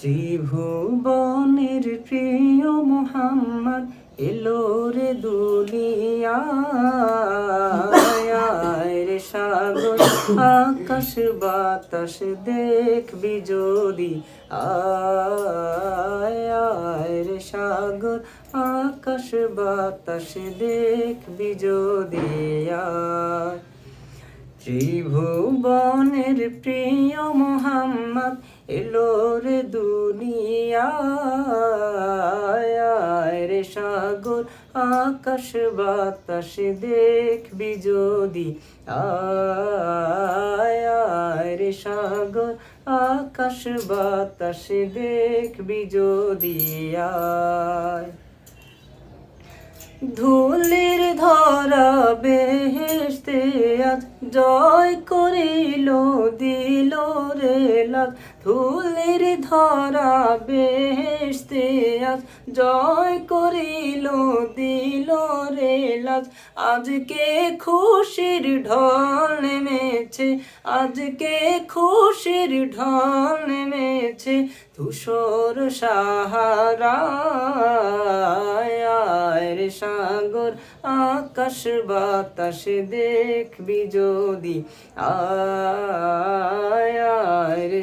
ত্রিভুবনের প্রিয় মোহাম্মদ এলো রে দুলিয়ায় সাগর, আকাশ বাতাস দেখবি যদি, আয় সাগর, আকাশ বাতাস দেখবি যদি ত্রিভুবনের প্রিয় মোহাম্মদ এলো রে দুনিয়ায় রে সাগর, আকাশ বাতাস দেখবি যদি। আয় রে সাগর, আকাশ বাতাস দেখবি যদি। আয়। ধুলির ধরা বেহেশতে আজ জয় করিল ধুলির ধরা বেহেশতে আজ জয় করিল, দিল রে লাগ আজকে খুশির ঢল নেমেছে, আজকে খুশির ঢল নেমেছে ধূসর সাহারায়। রে সাগর, আকাশ বাতাস দেখবি যদি আয়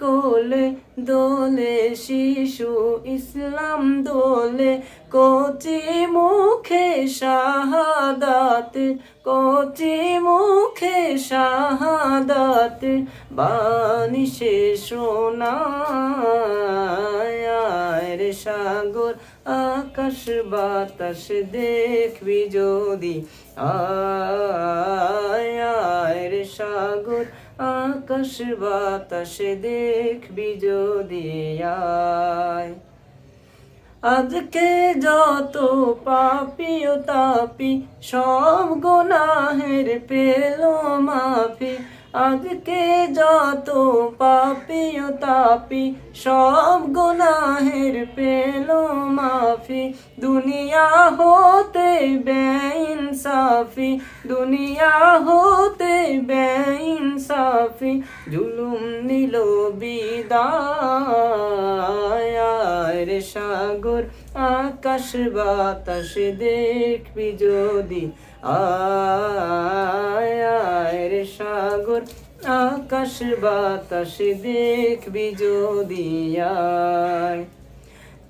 কোলে দোলে শিশু ইসলাম দোলে কচি মুখে শাহাদাত, কচি মুখে শাহাদাত, বাণী সে শোনায়। রে সাগর, আকাশ বাতাস দেখবি যদি। আয় রে সাগর আকাশ বাতাস দেখবি যদি আজকে যত পাপি ও তাপি, সব গোনাহের পেল মাফি। আজকে যত পাপি ও তাপি, সব গোনাহের পেল মাফি। দুনিয়া হতে বেইনসাফি দুনিয়া হতে বেইনসাফি জুলুম নিল বিদায়। রে সাগর, আকাশ বাতাস দেখবি যদি। আয় রে সাগর, আকাশ বাতাস দেখবি যদি।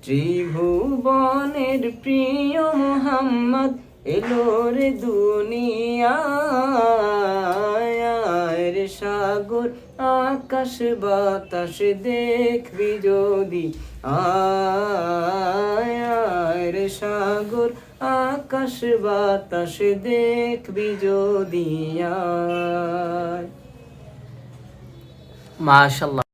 ত্রিভুবনের প্রিয় মোহাম্মদ, এলো রে দুনিয়ায়। রে সাগর আকাশ বাতাস দেখবি যদি। আয় সাগর আকাশ বাতাস দেখবি যদি। আয়। মাশাল্লাহ।